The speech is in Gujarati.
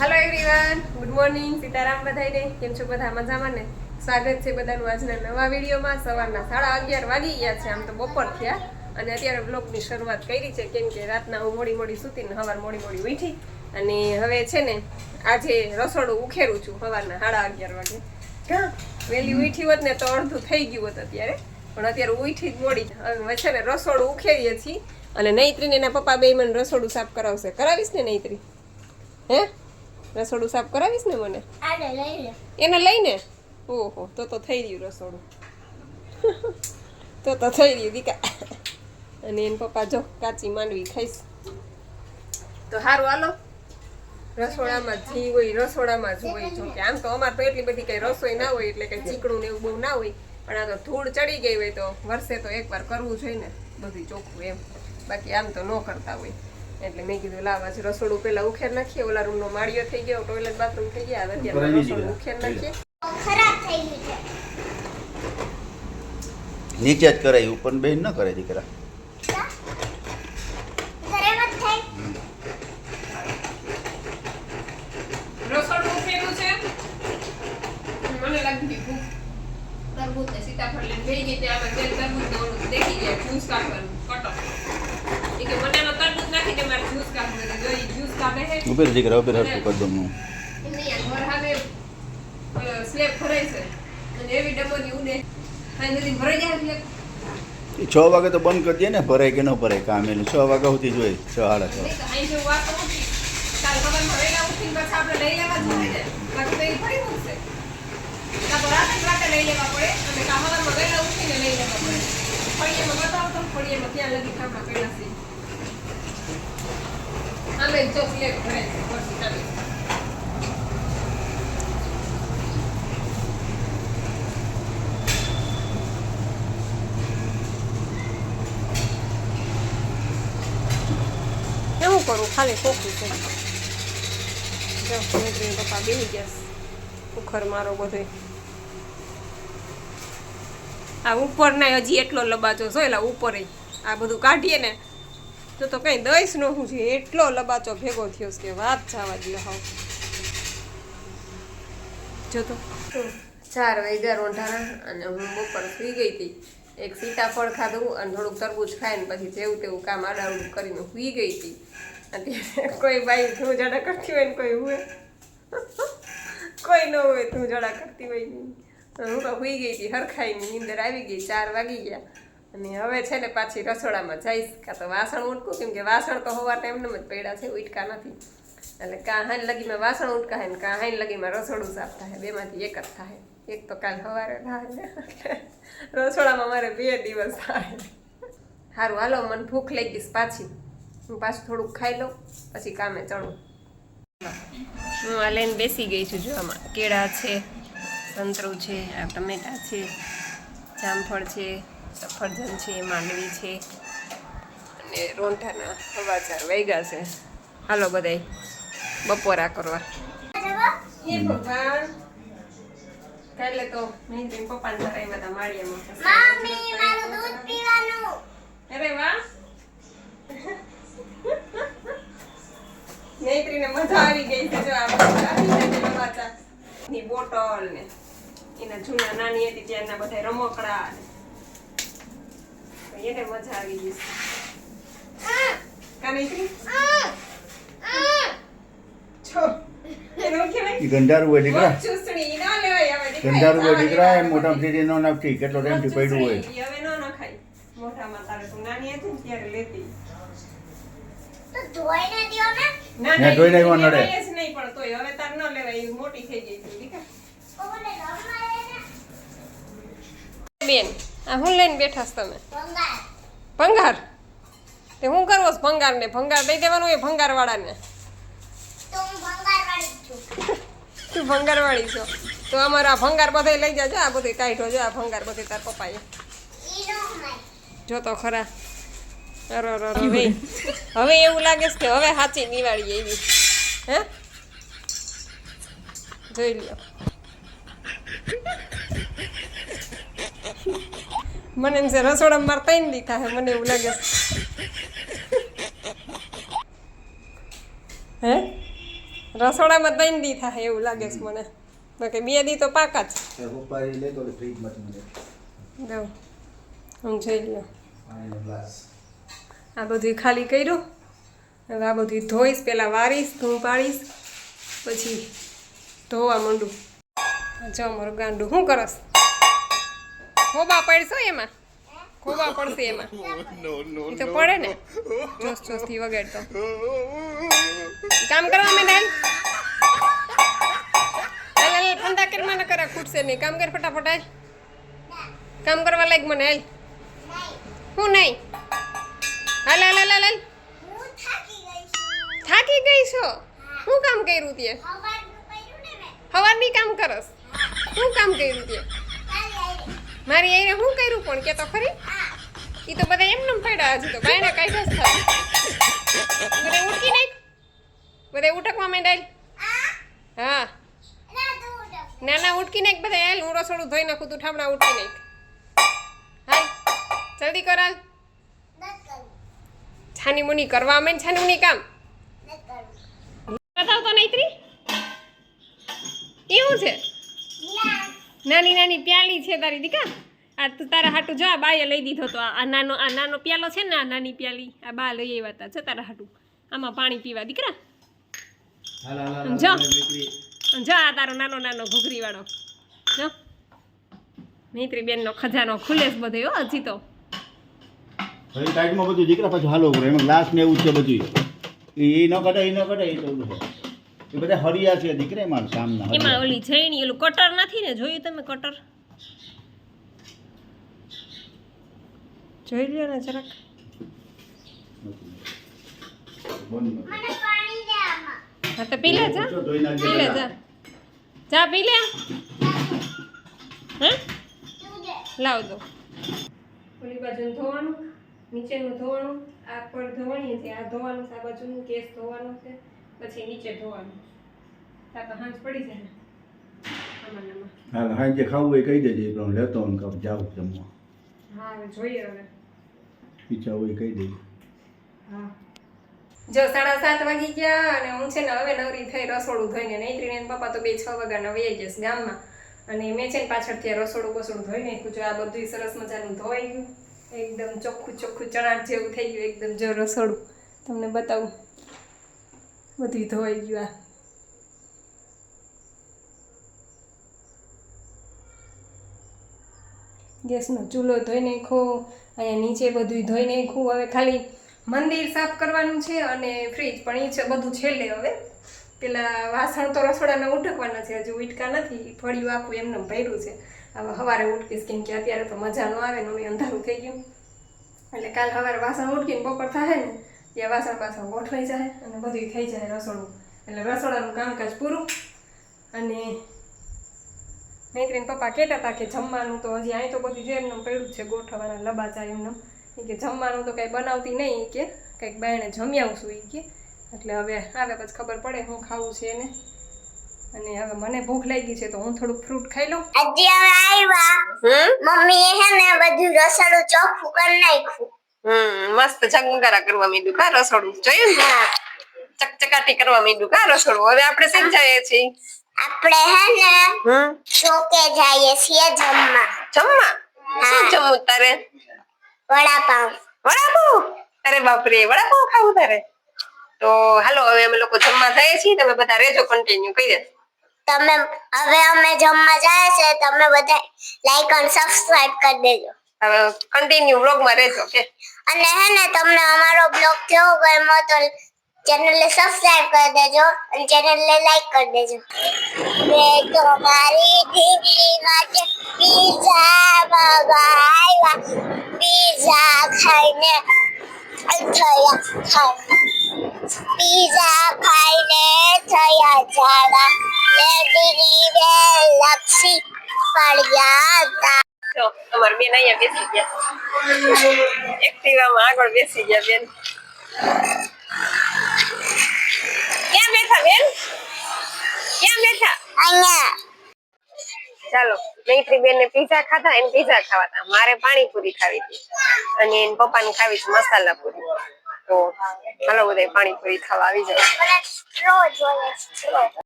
Hello everyone good morning Sitaram બધાઈને કેમ છો બધા? મજામાં ને? સ્વાગત છે બધાનું આજના નવા વિડીયોમાં. સવારના સાડા અગિયાર વાગી ગયા છે. આમ તો બપોર થયા. અને અત્યારે બ્લોગની શરૂઆત કરી છે, કેમ કે રાતના હું મોડી મોડી સૂતીને સવાર મોડી મોડી ઉઠી. અને હવે છે ને, આજે રસોડું ઉખેરું છું સવારના સાડા અગિયાર વાગે. હા, વહેલી ઉઠી હોત ને તો અડધું થઈ ગયું હોત અત્યારે. પણ અત્યારે ઉઠી જ મોડી. છે ને, રસોડું ઉખેરીએ છીએ. અને નૈત્રીને એના પપ્પા બે મને રસોડું સાફ કરાવશે. કરાવીશ ને નૈત્રી? હે? રસોડું સાફ કરાવીશ ને મને? એને લઈને? ઓહો તો તો થઈ રહ્યું રસોડું. તો તો થઈ રહ્યું દીકા. અને એન પપ્પા જો કાચી માંડવી ખાઈશ. તો સારું હાલો. રસોડામાં જી હોય રસોડામાં જ હોય. જો કે આમ તો અમારે તો એટલી બધી કઈ રસોઈ ના હોય એટલે કઈ ચીકણું ને એવું બહુ ના હોય. પણ આ તો ધૂળ ચડી ગઈ હોય તો વર્ષે તો એકવાર કરવું જોઈએ ને. બધું ચોખ્ખું એમ. બાકી આમ તો ન કરતા હોય. એટલે મેં કીધું લાવ આજે રસોડું પેલા ઉખેર નાખીએ. ઓલા રૂમનો માળિયો થઈ ગયો ટોયલેટ બાથરૂમ થઈ ગયા હવે અત્યારે રસોડું ઉખેર નાખીએ. ખરાબ થઈ ગયું છે. નીચે જ કરાય ઉપર બેન ન કરે દીકરા. છે. ગઈ તરબૂચ ને સીતાફળ લઈને બેહી ગઈ ત્યાં તેલ તરબૂચ ને ઓલું દેખી ગયા જ્યુસ કાઢવાનું કટો એ કે મને એનો તરબૂચ નાખી દે મારે જ્યુસ કાઢવું એટલે જો ઈ જ્યુસ કરાવ ઉભેર હરખું કરી દઉં હું છે. વાગે તો બંધ કરી દે ને ભરાય કે ન ભરાય કામ એનું. છ વાગ્યા સુધી જોઈએ છ સાડા છ. નહીં એવું કરું, ખાલી કોકું છે. જો પપ્પા બેસી ગયા છે. ઉખર મારો બધો. આ ઉપર ના હજી એટલો લબાચો છો એટલે ઉપર આ બધું કાઢીએ ને તો તો કઈ દઈશ નો હું છે એટલો લબાચો ભેગો થયો કે વાત જવા દો હાવ. જો તો. ચાર વાગ્યા રોંઢાણા અને હું બપોર સુઈ ગઈ હતી. એક સીતાફળ ખાધું અને થોડુંક તરબૂચ ખાઈને પછી જેવું તેવું કામ આડાવડું કરીને સુઈ ગઈ હતી. અત્યારે કોઈ બાઈ તું જડા કરતી હોય ને કોઈ હોય કોઈ ન હોય તું જડા કરતી હોય હું તો સુઈ ગઈ હતી, હરખાઈની નીંદર આવી ગઈ, ચાર વાગી ગયા. અને હવે છે ને પાછી રસોડામાં જઈશ. કાં તો વાસણ ઉટકું કેમ કે વાસણ તો હોવા ટાઈમને જ પડ્યા છે, ઉટકા નથી. એટલે કાં હાઈન લગીમાં વાસણ ઉટકાય ને કાં હાઈન લગીમાં રસોડું સાફ થાય, બેમાંથી એક જ થાય. એક તો કાલ સવારે થાય એટલે રસોડામાં મારે બે દિવસ થાય. સારું હાલો, મને ભૂખ લઈ ગઈશ પાછી. હું પાછું થોડુંક ખાઈ લઉં, પછી કામે ચડું. હું આ લઈને બેસી ગઈ છું જો આમાં કેળા છે, સંતરું છે, આ ટમેટા છે, જામફળ છે સફરજન છે માંડવી છે અને રોંઠાના હવાચાર વાગ્યા છે. હાલો બધાય બપોરા કરવા. એ ભગવાન. કાલે તો મેં પપ્પાને ઘરે બધા માળિયામાં. મમ્મી મારું દૂધ પીવાનું. અરે વાહ. નૈત્રીને મજા આવી ગઈ છે જો આ ની બોટલ ને એના જૂના નાની હતી ત્યાંના બધા રમકડા ને એને મજા આવી જશે છે. કા નૈત્રી છો. એનો કહેવાય? એ ગંધારું હોય દીકરા. ગંધારું હોય દીકરા એ મોટા સીધી ન નાખતી કેટલો ટાઈમથી પડ્યું હોય. હવે ન નખાય. મોઢામાં તારે તું નાની હતી ત્યારે લેતી. ને ના. ના, ના ધોઈને ઈ એમાં નડે. નહીં પણ તોય હવે તાર ન લેવાય મોટી થઈ ગઈ દીકરા બેન આ હું લઈને બેઠા તમે. ભંગાર. તે હું કરવો છે ભંગાર ને ભંગાર દઈ દેવાનું એ ભંગાર વાળાને તો હું ભંગાર તું ભંગાર વાળી છો. તો અમારા ભંગાર બધે લઈ જાજો આ બધી કાઢો જો આ ભંગાર બધે તાર પપ્પાએ. જો તો ખરા. અરે હવે. હવે એવું લાગે છે કે હવે સાચી દિવાળી એવી હે? જોઈ લ્યો. મને એમ છે રસોડામાં મારે તૈન દી થાય મને એવું લાગે છે. હે? રસોડામાં ત્રણ દી થાય એવું લાગે છે મને. બાકી બે દી તો પાકા જ. જો હું જોઈ લ્યો. આ બધું ખાલી કર્યું. હવે આ બધું ધોઈશ પહેલાં વારીશ ધૂં પાડીશ પછી ધોવા માંડું. જો મારું ગાંડું શું કરસ? ખોબા પડશો એમાં? ખોબા પડશે એમાં? તો પડે ને? જોસ જોસથી વગેરે તો. કામ કરવા મેં હાલ? હાલ હાલ ફંદા કર ખૂટશે નહીં. કામ કર ફટાફટ હાલ. કામ કરવા લાગ મને હાલ. હું નહીં? હાલ હાલ હાલ હાલ થાકી ગઈ છું. થાકી ગઈ છો? શું કામ કર્યું તે? સવાર કર્યું ને મેં? સવારની કામ કરસ. શું કામ કર્યું તે? મારી એને શું કર્યું પણ કે તો ખરી? હા એ તો બધા એમને પડ્યા હજી તો. બાયને કાઢ્યા જ થાય. બધા ઉઠકી નાખ. બધા ઉઠકવા માંડાય હા. ના ના ઉઠકી નાખ બધા. હાલ હું રસોડું ધોઈ નાખું તું ઠામડા ઉઠકી નાખ. હાલ જલ્દી કર હાલ. છાની મુની કરવા મેં છાની મુની કામ. ન કરું. બતાવતો નહીં ત્રી? એવું છે? નાની નાની પ્યાલી છે તારી દીકા. આ તું તારા હાટું જો આ બાએ લઈ દીધો તો. આ નાનો આ નાનો પ્યાલો છે ને આ નાની પ્યાલી આ બા લઈ આવ્યા હતા જો તારા હાટું. આમાં પાણી પીવા દીકરા. જો. આ તારો નાનો નાનો ઘૂઘરી વાળો જો. મૈત્રી બેનનો ખજાનો ખુલે છે બધો હો હજી તો. ટાઈટમાં બધું દીકરા પાછું હાલો એમાં ગ્લાસ ને એવું છે બધું એ એ ન કઢાય એ ન કઢાય એ તો બધું. એ બધા હરિયા છે દીકરે મારા કામના એમાં ઓલી જૈણી ઓલું કટર નથી ને? જોયું તમે કટર? જોઈ લ્યો ને જરાક. બંધ. મને પાણી દે આમાં. હા તો પી લે જા. જો ધોઈ નાખજે પી લે જા. જા પી લે. હે? લાવ દો. ઓલી બાજુ ધોવાનું નીચેનું ધોવાનું આ પર ધોવાની છે આ ધોવાનું છે આ બાજુનું કેસ ધોવાનું છે. પછી નીચે ધોવાનું. તા તો હાંજ પડી જાય. હાલ હાંજે ખાવું હોય કહી દેજે પણ લેતો હોય કપ જાઉં જમવા. હા હવે જોઈએ હવે. ઈચ્છા હોય કહી દેજે. હા. જો સાડા સાત વાગી ગયા અને હું છે ને હવે નવરી થઈ રસોડું ધોઈને નૈત્રીને પપ્પા તો બે છ વાગ્યાના વહી જશે ગામમાં. અને મેં છે ને પાછળથી આ રસોડું બસોડું ધોઈ નાખ્યું. જો આ બધું સરસ મજાનું ધોઈ ગયું. એકદમ ચોખ્ખું ચોખ્ખું ચણાટ જેવું થઈ ગયું એકદમ જો રસોડું. તમને બતાવું. બધું ધોઈ ગયું ગેસનો ચૂલો ધોઈ નાખ્યો, અહીંયા નીચે બધું ધોઈ નાખ્યું. હવે ખાલી મંદિર સાફ કરવાનું છે અને ફ્રીજ, પણ એ છે બધું છેલ્લે હવે. પેલા વાસણ તો રસોડાના ઉટકવાના છે, હજુ ઉટકા નથી ફળિયું આખું એમને ભર્યું છે. હવે સવારે ઉટકીશ કેમ કે અત્યારે તો મજા ન આવે ને અંધારું થઈ ગયું. એટલે કાલ સવારે વાસણ ઉટકીને બપોર થાય ને ત્યાં વાસણ પાસણ ગોઠવાઈ જાય અને બધું થઈ જાય રસોડું. એટલે રસોડાનું કામકાજ પૂરું. અને મૈત્રીન પપ્પા કહેતા હતા કે જમવાનું તો હજી અહીં તો બધું જે એમનું પડ્યું છે ગોઠવવાના લબાચા એમને એ કે જમવાનું તો કંઈ બનાવતી નહીં કે કંઈક બાયણે જમી આવશું એ કે. એટલે હવે આવે પછી ખબર પડે હું ખાવું છે એને. અને હવે મને ભૂખ લાગી છે તો હું થોડુંક ફ્રૂટ ખાઈ લઉં. હજી હવે આવ્યા. મમ્મીએ હે ને બધું રસોડું ચોખ્ખું કરી નાખ્યું. હમ મસ્ત ચમકારા કરવા માંડ્યું કા રસોડું? જોયું ચકચકાટી કરવા માંડ્યું કા રસોડું? હવે આપણે શીખ જઈએ છીએ? આપણે હે ને ચોકે જઈએ છીએ જમવા. જમવા? શું જમવું તારે? વડાપાવ. વડાપાવ? અરે બાપરે વડાપાવ ખાવું તારે? તો હાલો હવે અમે લોકો જમવા જઈએ છીએ. તમે બધા રહેજો કન્ટિન્યુ કહી દે. તમે હવે અમે જમવા જાય છે તમે બધા લાઈક અને સબસ્ક્રાઇબ કરી દેજો. હવે કન્ટિન્યુ બ્લોગમાં રહેજો કે અને હે ને, તમને અમારો બ્લોગ કેવો ગમ્યો તો ચેનલને સબસ્ક્રાઇબ કરી દેજો અને ચેનલને લાઈક કરી દેજો. મે તો મારી દીકરી માટે પીઝા મંગાવ્યા પીઝા ખાઈને થયા ખાઈ પીઝા ખાઈને થયા ઝાડા. ને દીકરી બે લપસી પડ્યા હતા. જો અમારી બેન અહીંયા બેસી ગયા. એક્ટિવામાં આગળ બેસી ગયા બેન. ક્યાં બેઠા બેન? ક્યાં બેઠા? અહીંયા. ચાલો મૈત્રી બેન ને પીઝા ખાધા એને પીઝા ખાવા હતા. મારે પાણીપુરી ખાવી હતી. અને એને પપ્પા ને ખાવી છે મસાલા પૂરી. તો હાલો બધા પાણીપુરી ખાવા આવી જાવ